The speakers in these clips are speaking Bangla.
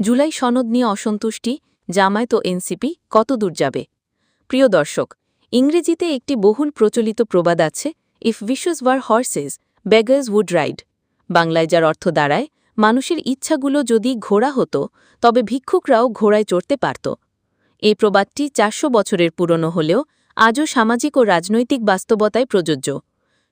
জুলাই সনদ নিয়ে অসন্তুষ্টি, জামায়াত ও এনসিপি কত দূর যাবে? প্রিয় দর্শক, ইংরেজিতে একটি বহুল প্রচলিত প্রবাদ আছে if wishes were horses beggars would ride বাংলায় যার অর্থ দাঁড়ায়, মানুষের ইচ্ছাগুলো যদি ঘোড়া হতো, তবে ভিক্ষুকরাও ঘোড়ায় চড়তে পারত। এই প্রবাদটি চারশো বছরের পুরনো হলেও আজও সামাজিক ও রাজনৈতিক বাস্তবতায় প্রযোজ্য।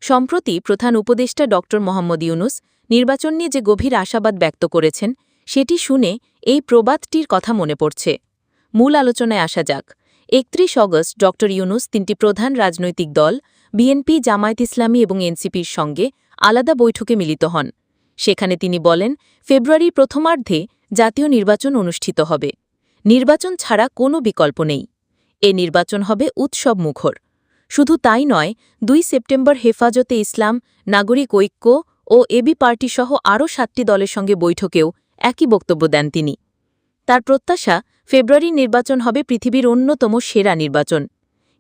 সম্প্রতি প্রধান উপদেষ্টা ড মোহাম্মদ ইউনুস নির্বাচন নিয়ে যে গভীর আশাবাদ ব্যক্ত করেছেন সেটি শুনে এই প্রবাদটির কথা মনে পড়ছে। মূল আলোচনায় আসা যাক। একত্রিশ অগস্ট ড ইউনুস তিনটি প্রধান রাজনৈতিক দল, বিএনপি, জামায়াত ইসলামী এবং এনসিপির সঙ্গে আলাদা বৈঠকে মিলিত হন। সেখানে তিনি বলেন, ফেব্রুয়ারির প্রথমার্ধে জাতীয় নির্বাচন অনুষ্ঠিত হবে। নির্বাচন ছাড়া কোনো বিকল্প নেই। এ নির্বাচন হবে উৎসব মুখর। শুধু তাই নয়, দুই সেপ্টেম্বর হেফাজতে ইসলাম, নাগরিক ঐক্য ও এবি পার্টিসহ আরও সাতটি দলের সঙ্গে বৈঠকেও একই বক্তব্য দেন তিনি। তার প্রত্যাশা ফেব্রুয়ারি নির্বাচন হবে পৃথিবীর অন্যতম সেরা নির্বাচন।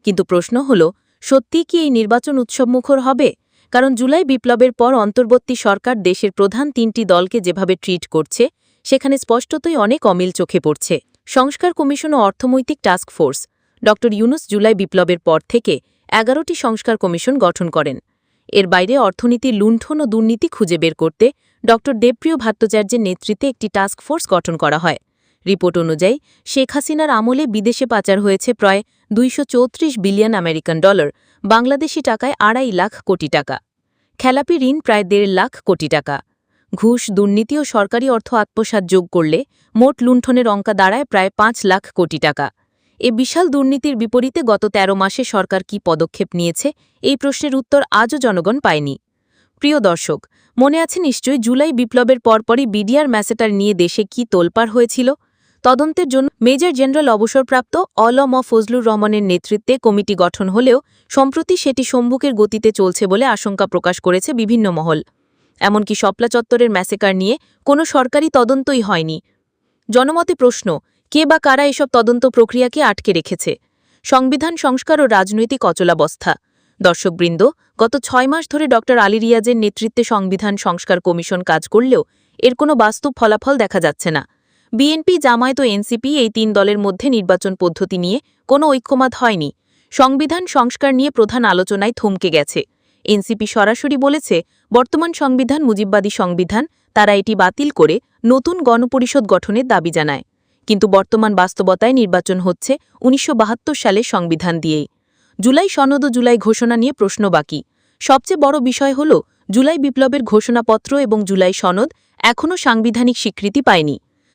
কিন্তু প্রশ্ন হল সত্যি কি এই নির্বাচন উৎসবমুখর হবে? কারণ জুলাই বিপ্লবের পর অন্তর্বর্তী সরকার দেশের প্রধান তিনটি দলকে যেভাবে ট্রিট করছে, সেখানে স্পষ্টতই অনেক অমিল চোখে পড়ছে। সংস্কার কমিশন ও অর্থনৈতিক টাস্ক ফোর্স, ড. ইউনুস জুলাই বিপ্লবের পর থেকে এগারোটি সংস্কার কমিশন গঠন করেন। এর বাইরে অর্থনীতির লুণ্ঠন ও দুর্নীতি খুঁজে বের করতে ড. দেবপ্রিয় ভট্টাচার্যের নেতৃত্বে একটি টাস্ক ফোর্স গঠন করা হয়। রিপোর্ট অনুযায়ী, শেখ হাসিনার আমলে বিদেশে পাচার হয়েছে প্রায় দুইশ চৌত্রিশ বিলিয়ন আমেরিকান ডলার, বাংলাদেশি টাকায় আড়াই লাখ কোটি টাকা। খেলাপি ঋণ প্রায় দেড় লাখ কোটি টাকা। ঘুষ, দুর্নীতি ও সরকারি অর্থ আত্মসাত যোগ করলে মোট লুণ্ঠনের অঙ্কা দাঁড়ায় প্রায় পাঁচ লাখ কোটি টাকা। এ বিশাল দুর্নীতির বিপরীতে গত ১৩ মাসে সরকার কি পদক্ষেপ নিয়েছে, এই প্রশ্নের উত্তর আজও জনগণ পায়নি। প্রিয় দর্শক, মনে আছে নিশ্চয়ই জুলাই বিপ্লবের পরপরই বিডিআর ম্যাসেটার নিয়ে দেশে কি তোলপাড় হয়েছিল? তদন্তের জন্য মেজর জেনারেল অবসরপ্রাপ্ত অলম ফজলুর রহমানের নেতৃত্বে কমিটি গঠন হলেও সম্প্রতি সেটি সম্মুখের গতিতে চলছে বলে আশঙ্কা প্রকাশ করেছে বিভিন্ন মহল। এমনকি শপলা চত্বরের ম্যাসেকার নিয়ে কোনো সরকারি তদন্তই হয়নি। জনমতে প্রশ্ন, কে বা কারা এসব তদন্ত প্রক্রিয়াকে আটকে রেখেছে? সংবিধান, সংস্কার ও রাজনৈতিক অচলাবস্থা। দর্শকবৃন্দ, গত ছয় মাস ধরে ডক্টর আলী রিয়াজের নেতৃত্বে সংবিধান সংস্কার কমিশন কাজ করলেও এর কোনো বাস্তব ফলাফল দেখা যাচ্ছে না। বিএনপি, জামায়াত ও এনসিপি এই তিন দলের মধ্যে নির্বাচন পদ্ধতি নিয়ে কোনো ঐক্যমত হয়নি। সংবিধান সংস্কার নিয়ে প্রধান আলোচনায় থমকে গেছে। এনসিপি সরাসরি বলেছে, বর্তমান সংবিধান মুজিববাদী সংবিধান, তারা এটি বাতিল করে নতুন গণপরিষদ গঠনের দাবি জানায়। কিন্তু বর্তমান বাস্তবতায় নির্বাচন হচ্ছে উনিশশো বাহাত্তর সালে সংবিধান দিয়েই। জুলাই সনদ ও জুলাই ঘোষণা নিয়ে প্রশ্ন বাকি। সবচেয়ে বড় বিষয় হল, জুলাই বিপ্লবের ঘোষণাপত্র এবং জুলাই সনদ এখনও সাংবিধানিক স্বীকৃতি পায়নি।